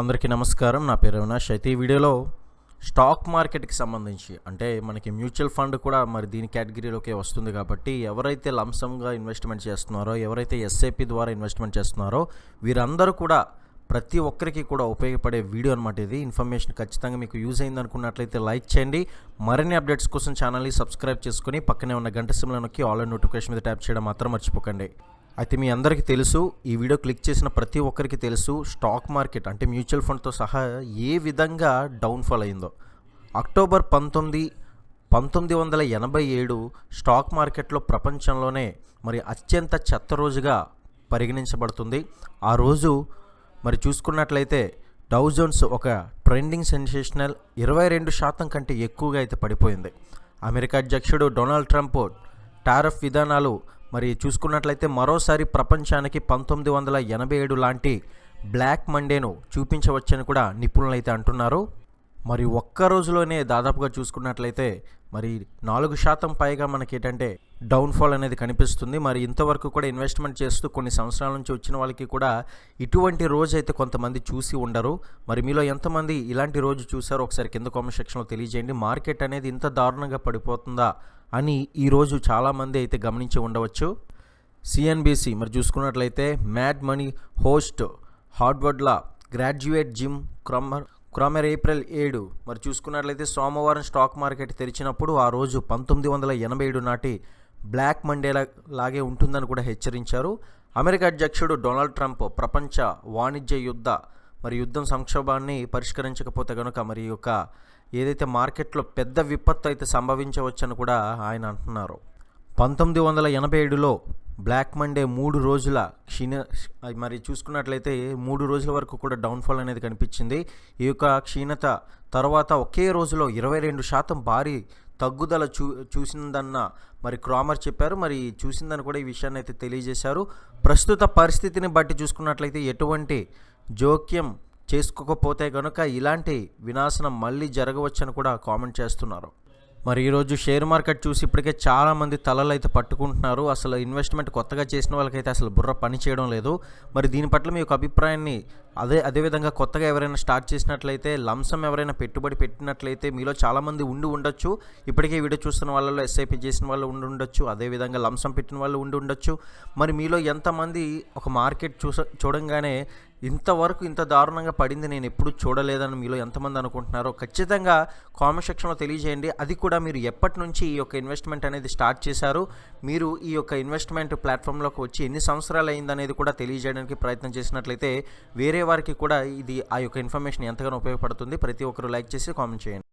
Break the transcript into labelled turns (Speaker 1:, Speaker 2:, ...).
Speaker 1: అందరికీ నమస్కారం. నా పేరు అవినాష్. అయితే ఈ వీడియోలో స్టాక్ మార్కెట్కి సంబంధించి అంటే మనకి మ్యూచువల్ ఫండ్ కూడా మరి దీని కేటగిరీలోకి వస్తుంది కాబట్టి ఎవరైతే లంసంగా ఇన్వెస్ట్మెంట్ చేస్తున్నారో ఎవరైతే ఎస్ఐపి ద్వారా ఇన్వెస్ట్మెంట్ చేస్తున్నారో వీరందరూ కూడా ప్రతి ఒక్కరికి కూడా ఉపయోగపడే వీడియో అనమాట ఇది. ఇన్ఫర్మేషన్ ఖచ్చితంగా మీకు యూజ్ అయింది అనుకున్నట్లయితే లైక్ చేయండి. మరిన్ని అప్డేట్స్ కోసం ఛానల్ని సబ్స్క్రైబ్ చేసుకుని పక్కనే ఉన్న గంట సిమ్లో నొక్కి ఆల్ నోటిఫికేషన్ మీద ట్యాప్ చేయడం మాత్రం మర్చిపోకండి. అయితే మీ అందరికీ తెలుసు ఈ వీడియో క్లిక్ చేసిన ప్రతి ఒక్కరికి తెలుసు స్టాక్ మార్కెట్ అంటే మ్యూచువల్ ఫండ్తో సహా ఏ విధంగా డౌన్ఫాల్ అయిందో. అక్టోబర్ పంతొమ్మిది పంతొమ్మిది వందల ఎనభై ఏడు స్టాక్ మార్కెట్లో ప్రపంచంలోనే మరి అత్యంత చెత్త రోజుగా పరిగణించబడుతుంది. ఆ రోజు మరి చూసుకున్నట్లయితే డౌ జోన్స్ ఒక ట్రెండింగ్ సెన్సేషనల్ ఇరవై రెండు శాతం కంటే ఎక్కువగా అయితే పడిపోయింది. అమెరికా అధ్యక్షుడు డొనాల్డ్ ట్రంప్ టారఫ్ విధానాలు మరి చూసుకున్నట్లయితే మరోసారి ప్రపంచానికి పంతొమ్మిది వందల ఎనభై ఏడు లాంటి బ్లాక్ మండేను చూపించవచ్చని కూడా నిపుణులు అయితే అంటున్నారు. మరి ఒక్క రోజులోనే దాదాపుగా చూసుకున్నట్లయితే మరి నాలుగు శాతం పైగా మనకి ఏంటంటే డౌన్ఫాల్ అనేది కనిపిస్తుంది. మరి ఇంతవరకు కూడా ఇన్వెస్ట్మెంట్ చేస్తూ కొన్ని సంవత్సరాల నుంచి వచ్చిన వాళ్ళకి కూడా ఇటువంటి రోజు అయితే కొంతమంది చూసి ఉండరు. మరి మీలో ఎంతమంది ఇలాంటి రోజు చూసారో ఒకసారి కింద కామెంట్ సెక్షన్లో తెలియజేయండి. మార్కెట్ అనేది ఇంత దారుణంగా పడిపోతుందా అని ఈరోజు చాలామంది అయితే గమనించి ఉండవచ్చు. సిఎన్బిసి మరి చూసుకున్నట్లయితే Mad Money host హార్డ్వర్డ్ల graduate Jim Cramer Cramer April ఏడు. మరి చూసుకున్నట్లయితే సోమవారం స్టాక్ మార్కెట్ తెరిచినప్పుడు ఆ రోజు పంతొమ్మిది వందల ఎనభై ఏడు నాటి బ్లాక్ మండేలా లాగే ఉంటుందని కూడా హెచ్చరించారు. అమెరికా అధ్యక్షుడు డొనాల్డ్ ట్రంప్ ప్రపంచ వాణిజ్య యుద్ధ మరి యుద్ధం సంక్షోభాన్ని పరిష్కరించకపోతే కనుక మరి యొక్క ఏదైతే మార్కెట్లో పెద్ద విపత్తు అయితే సంభవించవచ్చని కూడా ఆయన అంటున్నారు. పంతొమ్మిది వందల ఎనభై ఏడులో బ్లాక్ మండే మూడు రోజుల క్షీణ మరి చూసుకున్నట్లయితే మూడు రోజుల వరకు కూడా డౌన్ఫాల్ అనేది కనిపించింది. ఈ యొక్క క్షీణత తర్వాత ఒకే రోజులో ఇరవై రెండు శాతం భారీ తగ్గుదల చూ చూసిందన్న మరి క్రామర్ చెప్పారు. మరి చూసిందని కూడా ఈ విషయాన్ని అయితే తెలియజేశారు. ప్రస్తుత పరిస్థితిని బట్టి చూసుకున్నట్లయితే ఎటువంటి జోక్యం చేసుకోకపోతే కనుక ఇలాంటి వినాశనం మళ్ళీ జరగవచ్చని కూడా కామెంట్ చేస్తున్నారు. మరి ఈరోజు షేర్ మార్కెట్ చూసి ఇప్పటికే చాలామంది తలలు అయితే పట్టుకుంటున్నారు. అసలు ఇన్వెస్ట్మెంట్ కొత్తగా చేసిన వాళ్ళకైతే అసలు బుర్ర పని చేయడం లేదు. మరి దీని పట్ల మీ యొక్క అభిప్రాయాన్ని అదే అదేవిధంగా కొత్తగా ఎవరైనా స్టార్ట్ చేసినట్లయితే లంసం ఎవరైనా పెట్టుబడి పెట్టినట్లయితే మీలో చాలామంది ఉండి ఉండొచ్చు. ఇప్పటికే వీడియో చూస్తున్న వాళ్ళలో ఎస్ఐపి చేసిన వాళ్ళు ఉండి ఉండొచ్చు. అదేవిధంగా లంసం పెట్టిన వాళ్ళు ఉండి ఉండొచ్చు. మరి మీలో ఎంతమంది ఒక మార్కెట్ చూస చూడంగానే ఇంతవరకు ఇంత దారుణంగా పడింది నేను ఎప్పుడు చూడలేదని మీలో ఎంతమంది అనుకుంటున్నారో ఖచ్చితంగా కామెంట్ సెక్షన్లో తెలియజేయండి. అది కూడా మీరు ఎప్పటి నుంచి ఈ యొక్క ఇన్వెస్ట్మెంట్ అనేది స్టార్ట్ చేశారు? మీరు ఈ యొక్క ఇన్వెస్ట్మెంట్ ప్లాట్ఫామ్లోకి వచ్చి ఎన్ని సంవత్సరాలు అయిందనేది కూడా తెలియజేయడానికి ప్రయత్నం చేసినట్లయితే వేరే వారికి కూడా ఇది ఆ యొక్క ఇన్ఫర్మేషన్ ఎంతగానో ఉపయోగపడుతుంది. ప్రతి ఒక్కరు లైక్ చేసి కామెంట్ చేయండి.